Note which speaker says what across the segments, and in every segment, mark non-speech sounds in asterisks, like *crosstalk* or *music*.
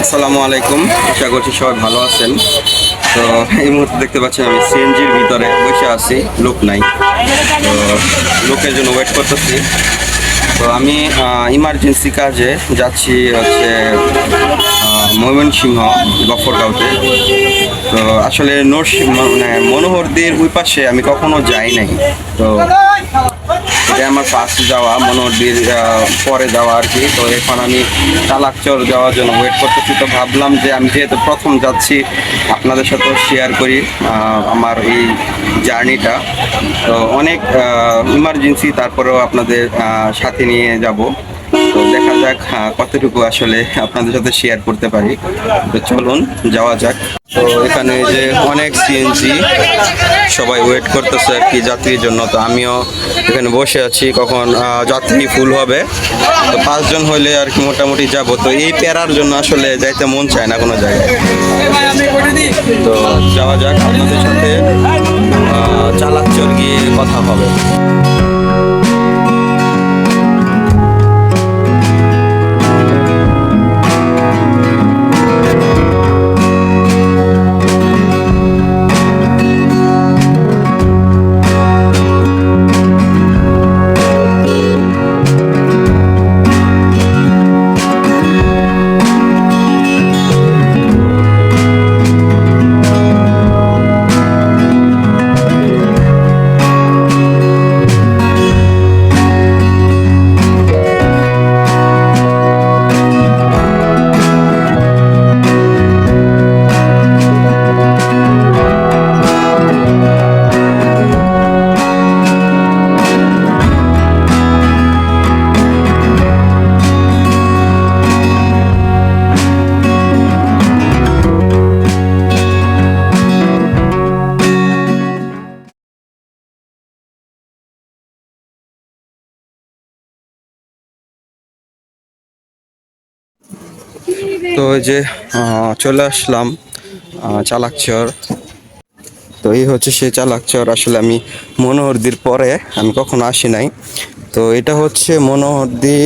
Speaker 1: আসসালামু আলাইকুম। আশা করছি সবাই ভালো আছেন। তো এই মুহূর্তে দেখতে পাচ্ছেন আমি সিএনজির ভিতরে বসে আছি, লোক নাই। তো লোকের জন্য ওয়েট করতেছি। তো আমি ইমার্জেন্সি কাজে যাচ্ছি হচ্ছে ময়মনসিংহ, গফরগাঁওতে। তো আসলে নরসিংহ মানে মনোহরদের ওই পাশে আমি কখনো যাই নাই। তো এটা আমার পাশে যাওয়া আহ, পরে যাওয়া আর কি। তো এখন আমি চালাকচর যাওয়ার জন্য ওয়েট করতেছি। তো ভাবলাম যে আমি যেহেতু প্রথম যাচ্ছি আপনাদের সাথে শেয়ার করি আমার এই জার্নিটা। তো অনেক ইমার্জেন্সি তারপরেও আপনাদের সাথে নিয়ে যাব। তো দেখা যাক কতটুকু আসলে আপনাদের সাথে শেয়ার করতে পারি। তো চলুন যাওয়া যাক। তো এখানে যে অনেক সিএনজি সবাই ওয়েট করতেছে আর কি যাত্রীর জন্য। তো আমিও এখানে বসে আছি কখন যাত্রী ফুল হবে। তো পাঁচজন হইলে আর কি মোটামুটি যাব। তো এই প্যারার জন্য আসলে যাইতে মন চায় না কোনো জায়গায়। তো যাওয়া যাক আপনাদের সাথে আহ, চালাকচর গিয়ে কথা হবে। তো যে চলে আসলাম চালাকচর তো এই হচ্ছে সেই চালাকচর আসলে আমি মনোহরদির পরে, আমি কখনো আসি নাই। তো এটা হচ্ছে মনোহরদি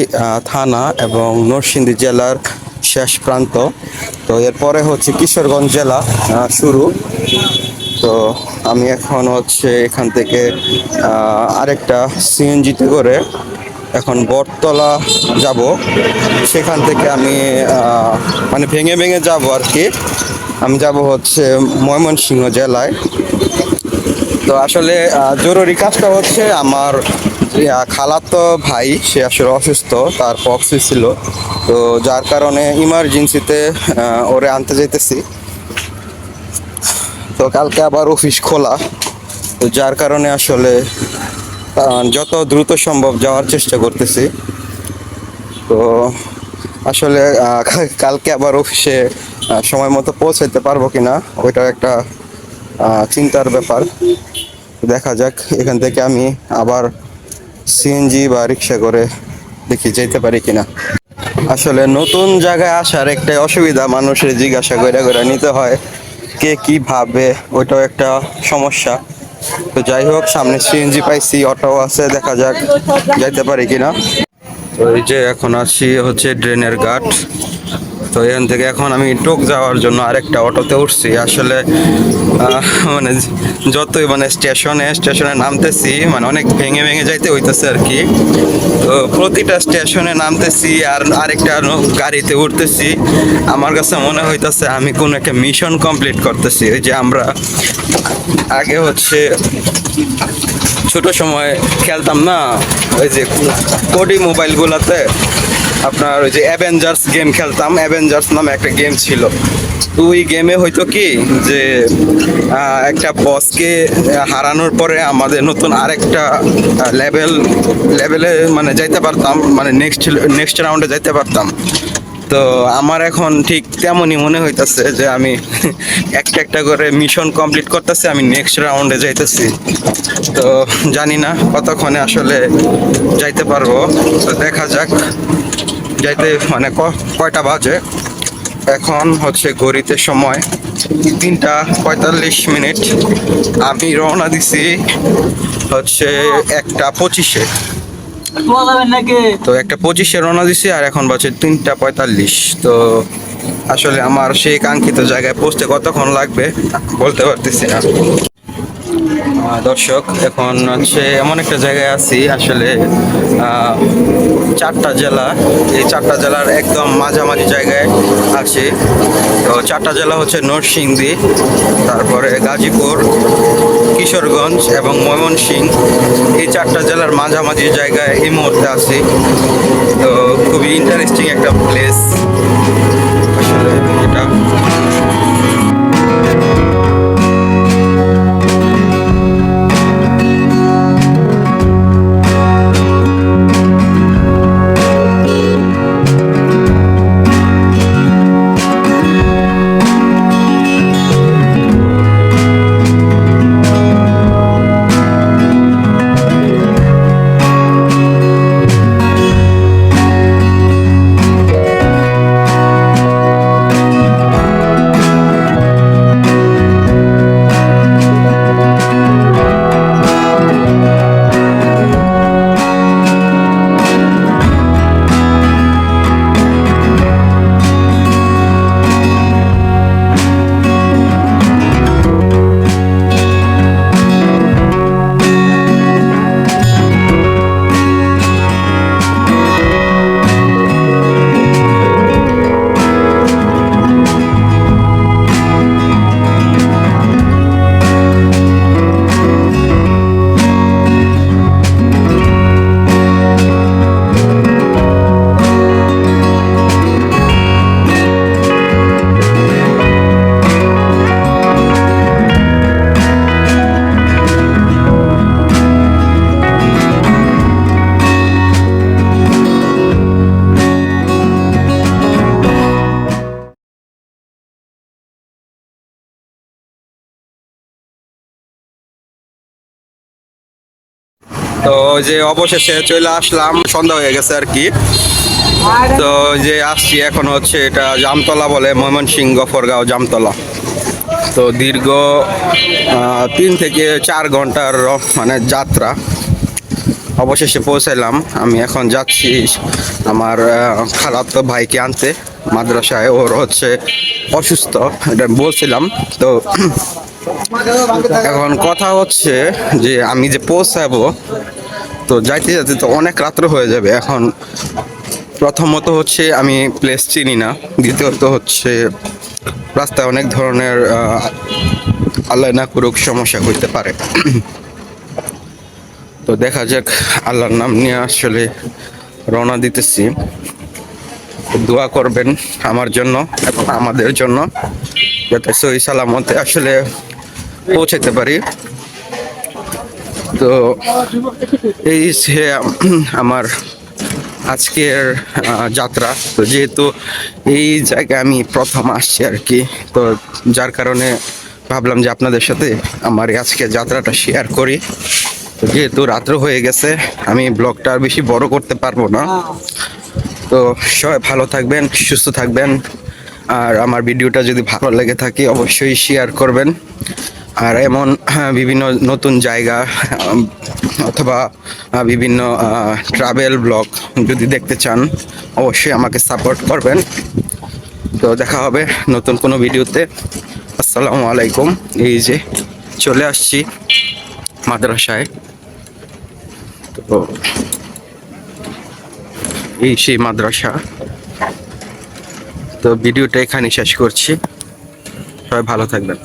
Speaker 1: থানা এবং নরসিংদী জেলার শেষ প্রান্ত। তো এরপরে হচ্ছে কিশোরগঞ্জ জেলা শুরু। তো আমি এখন হচ্ছে এখান থেকে আরেকটা সিএনজিতে করে এখন বটতলা যাব। সেখান থেকে আমি মানে ভেঙে ভেঙে যাব আর কি। আমি যাব হচ্ছে ময়মনসিংহ জেলায়। তো আসলে জরুরি কাজটা হচ্ছে আমার খালাতো ভাই, সে আসলে অসুস্থ, তার পক্স ছিল। তো যার কারণে ইমার্জেন্সিতে ওরে আনতে যেতেছি তো কালকে আবার অফিস খোলা। তো যার কারণে আসলে যত দ্রুত সম্ভব যাওয়ার চেষ্টা করতেছি। তো আসলে কালকে আবার অফিসে সময় মতো পৌঁছাইতে পারব কিনা ওইটা একটা চিন্তার ব্যাপার। দেখা যাক, এখান থেকে আমি আবার সিএনজি বা রিক্সা করে দেখি যেতে পারি কিনা। আসলে নতুন জায়গায় আসার একটা অসুবিধা, মানুষের জিজ্ঞাসা করে করে নিতে হয়, কে কি ভাবে, ওইটাও একটা সমস্যা। তো যাই হোক, সামনে সিএনজি পাইছি অটো আছে, দেখা যাক যাইতে পারি কিনা। তো এই যে এখন আসি হচ্ছে ড্রেনের ঘাট। তো এখান থেকে এখন আমি টোক যাওয়ার জন্য আরেকটা অটোতে উঠছি। আসলে মানে যতই মানে স্টেশনে স্টেশনে নামতেছি মানে অনেক ভেঙে ভেঙে যাইতে হইতেছে আর কি। তো প্রতিটা স্টেশনে নামতেছি আর আরেকটা গাড়িতে উঠতেছি। আমার কাছে মনে হইতেছে আমি কোনো একটা মিশন কমপ্লিট করতেছি। ওই যে আমরা আগে হচ্ছে ছোট সময় খেলতাম না, ওই যে কোডি মোবাইলগুলোতে আপনার ওই যে অ্যাভেঞ্জার্স গেম খেলতাম অ্যাভেঞ্জার্স নামে একটা গেম ছিল। তো ওই গেমে হয়তো কি যে একটা বসকে হারানোর পরে আমাদের নতুন আরেকটা লেভেল লেভেলে মানে যাইতে পারতাম মানে নেক্সট নেক্সট রাউন্ডে যাইতে পারতাম। তো আমার এখন ঠিক তেমনই মনে হইতাছে যে আমি *laughs* একটা একটা করে মিশন কমপ্লিট করতেছি, আমি নেক্সট রাউন্ডে যাইতেছি। তো জানি না কতক্ষণে আসলে যাইতে পারব। তো দেখা যাক। যাইতে মানে কয়টা বাজে? এখন হচ্ছে ঘড়িতে সময় তিনটা পঁয়তাল্লিশ মিনিট। আমি রওনা দিছি হচ্ছে একটা পঁচিশে। তো একটা পঁচিশে রওনা দিছি আর এখন বাজে তিনটা পঁয়তাল্লিশ। তো আসলে আমার সেই কাঙ্ক্ষিত জায়গায় পৌঁছতে কতক্ষণ লাগবে বলতে পারতেছি না। দর্শক, এখন হচ্ছে এমন একটা জায়গায় আছি, আসলে চারটা জেলা, এই চারটা জেলার একদম মাঝামাঝি জায়গায় আছি। তো চারটা জেলা হচ্ছে নরসিংদী, তারপরে গাজীপুর, কিশোরগঞ্জ এবং ময়মনসিংহ এই চারটা জেলার মাঝামাঝি জায়গায় এই মুহূর্তে আছি। তো খুবই ইন্টারেস্টিং একটা প্লেস আসলে এটা তো যে অবশেষে চলে আসলাম, সন্ধ্যা হয়ে গেছে আর কি। তো যে আসছি এখন হচ্ছে এটা জামতলা বলে, ময়মনসিংহ গফরগাঁও জামতলা। তো দীর্ঘ তিন থেকে চার ঘণ্টার মানে যাত্রা। অবশেষে পৌঁছাইলাম। আমি এখন যাচ্ছি আমার খালাতো ভাইকে আনতে। মাদ্রাসায় ওর হচ্ছে অসুস্থ, এটা বলছিলাম। তো এখন কথা হচ্ছে যে আমি যে পৌঁছাবো, তো যাইতে যাইতে তো অনেক রাত্র হয়ে যাবে এখন। প্রথমত হচ্ছে আমি প্লেস চিনি না, দ্বিতীয়ত হচ্ছে রাস্তায় অনেক ধরনের আল্লাহ না করুক সমস্যা হইতে পারে। তো দেখা যাক, আল্লাহর নাম নিয়ে আসলে রওনা দিতেছি। দোয়া করবেন আমার জন্য এবং আমাদের জন্য, যাতে সহি সালামতে আসলে পৌঁছাতে পারি। তো এই সে আমার আজকের যাত্রা, তো যেহেতু এই জায়গায় আমি প্রথম আসছি আর কি, তো যার কারণে ভাবলাম যে আপনাদের সাথে আমার এই আজকের যাত্রাটা শেয়ার করি। যেহেতু রাত্র হয়ে গেছে, আমি ব্লগটা আর বেশি বড় করতে পারব না। তো সবাই ভালো থাকবেন, সুস্থ থাকবেন। আর আমার ভিডিওটা যদি ভালো লেগে থাকে, অবশ্যই শেয়ার করবেন। আর এমন হ্যাঁ, বিভিন্ন নতুন জায়গা অথবা বিভিন্ন ট্রাভেল ব্লগ যদি দেখতে চান অবশ্যই আমাকে সাপোর্ট করবেন। তো দেখা হবে নতুন কোনো ভিডিওতে। আসসালামু আলাইকুম। এই যে চলে আসছি মাদ্রাসায়। তো এই সেই মাদ্রাসা। তো ভিডিওটা এখানে শেষ করছি। সবাই ভালো থাকবেন।